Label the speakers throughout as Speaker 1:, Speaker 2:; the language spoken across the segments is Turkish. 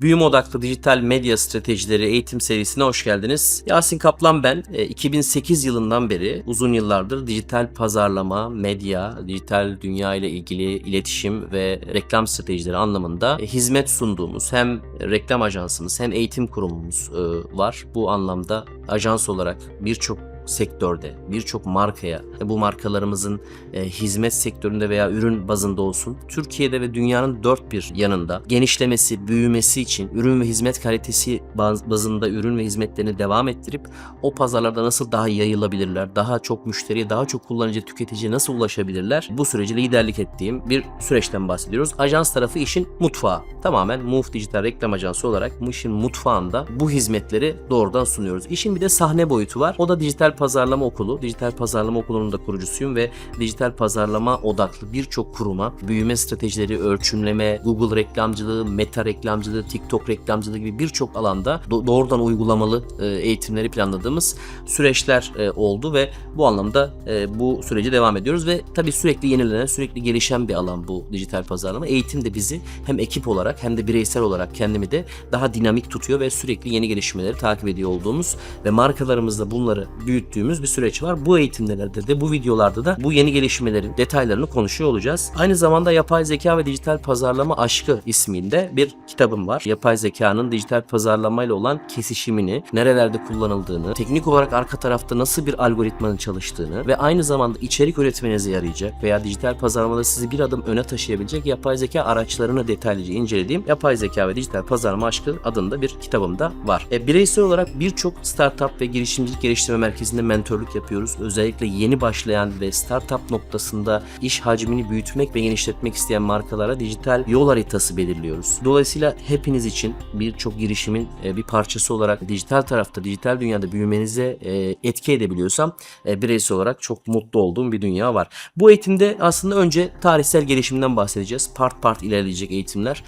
Speaker 1: Büyüme odaklı dijital medya stratejileri eğitim serisine hoş geldiniz. Yasin Kaplan ben. E, 2008 yılından beri uzun yıllardır dijital pazarlama, medya, dijital dünya ile ilgili iletişim ve reklam stratejileri anlamında e, hizmet sunduğumuz hem reklam ajansımız hem eğitim kurumumuz e, var. Bu anlamda ajans olarak birçok sektörde birçok markaya bu markalarımızın e, hizmet sektöründe veya ürün bazında olsun Türkiye'de ve dünyanın dört bir yanında genişlemesi, büyümesi için ürün ve hizmet kalitesi baz- bazında ürün ve hizmetlerini devam ettirip o pazarlarda nasıl daha yayılabilirler, daha çok müşteriye, daha çok kullanıcı, tüketiciye nasıl ulaşabilirler? Bu süreci liderlik ettiğim bir süreçten bahsediyoruz. Ajans tarafı işin mutfağı. Tamamen Move Dijital Reklam Ajansı olarak işin mutfağında bu hizmetleri doğrudan sunuyoruz. İşin bir de sahne boyutu var. O da dijital pazarlama okulu. Dijital pazarlama okulunun da kurucusuyum ve dijital pazarlama odaklı birçok kuruma büyüme stratejileri, ölçümleme, Google reklamcılığı, Meta reklamcılığı, TikTok reklamcılığı gibi birçok alanda do- doğrudan uygulamalı e, eğitimleri planladığımız süreçler e, oldu ve bu anlamda e, bu süreci devam ediyoruz ve tabii sürekli yenilenen, sürekli gelişen bir alan bu dijital pazarlama. Eğitim de bizi hem ekip olarak hem de bireysel olarak kendimi de daha dinamik tutuyor ve sürekli yeni gelişmeleri takip ediyor olduğumuz ve markalarımızda bunları büyüttüğümüz bir süreç var. Bu eğitimlerde de bu videolarda da bu yeni gelişmelerin detaylarını konuşuyor olacağız. Aynı zamanda yapay zeka ve dijital pazarlama aşkı isminde bir kitabım var. Yapay zekanın dijital pazarlamayla olan kesişimini, nerelerde kullanıldığını, teknik olarak arka tarafta nasıl bir algoritmanın çalıştığını ve aynı zamanda içerik üretmenize yarayacak veya dijital pazarlamada sizi bir adım öne taşıyabilecek yapay zeka araçlarını detaylıca incelediğim Yapay Zeka ve Dijital Pazarlama Aşkı adında bir kitabım da var. E, bireysel olarak birçok startup ve girişimcilik geliştirme merkezinde mentorluk yapıyoruz. Özellikle yeni başlayan ve startup noktasında iş hacmini büyütmek ve genişletmek isteyen markalara dijital yol haritası belirliyoruz. Dolayısıyla hepiniz için birçok girişimin e, bir parçası olarak dijital tarafta, dijital dünyada büyümenize e, etki edebiliyorsam e, bireysel olarak çok mutlu olduğum bir dünya var. Bu eğitimde aslında önce tarihsel gelişimden bahsedeceğiz. Part part ilerleyecek eğitimler.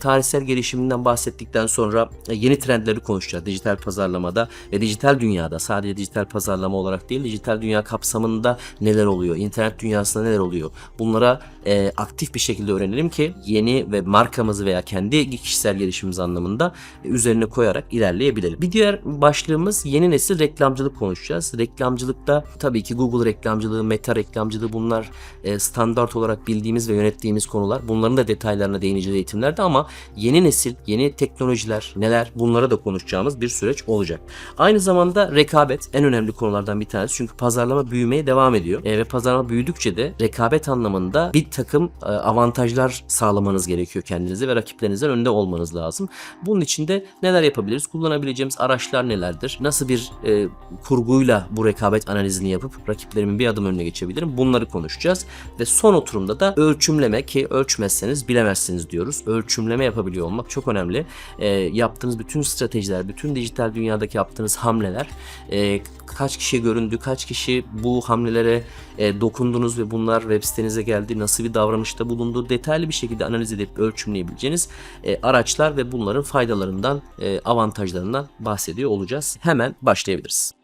Speaker 1: Tarihsel gelişiminden bahsettikten sonra yeni trendleri konuşacağız dijital pazarlamada ve dijital dünyada. Sadece dijital pazarlama olarak değil, dijital dünya kapsamında neler oluyor, internet dünyasında neler oluyor. Bunlara e, aktif bir şekilde öğrenelim ki yeni ve markamızı veya kendi kişisel gelişimimiz anlamında e, üzerine koyarak ilerleyebilelim. Bir diğer başlığımız yeni nesil reklamcılık konuşacağız. Reklamcılıkta tabii ki Google reklamcılığı, Meta reklamcılığı bunlar e, standart olarak bildiğimiz ve yönettiğimiz konular. Bunların da detaylarına değineceğiz eğitimlerde ama yeni nesil, yeni teknolojiler neler bunlara da konuşacağımız bir süreç olacak. Aynı zamanda rekabet en önemli konulardan bir tanesi. Çünkü pazarlama büyümeye devam ediyor. E, ve pazarlama büyüdükçe de rekabet anlamında bir takım e, avantajlar sağlamanız gerekiyor kendinize ve rakiplerinizden önde olmanız lazım. Bunun için de neler yapabiliriz? Kullanabileceğimiz araçlar nelerdir? Nasıl bir e, kurguyla bu rekabet analizini yapıp rakiplerimin bir adım önüne geçebilirim? Bunları konuşacağız. Ve son oturumda da ölçümleme ki ölçmezseniz bilemezsiniz diyoruz. Ölçümleme yapabiliyor olmak çok önemli. E, yaptığınız bütün stratejiler, bütün dijital dünyadaki yaptığınız hamleler e, kaç kişi göründü, kaç kişi bu hamlelere e, dokundunuz ve bunlar web sitenize geldi, nasıl bir davranışta bulundu detaylı bir şekilde analiz edip ölçümleyebileceğiniz e, araçlar ve bunların faydalarından, e, avantajlarından bahsediyor olacağız. Hemen başlayabiliriz.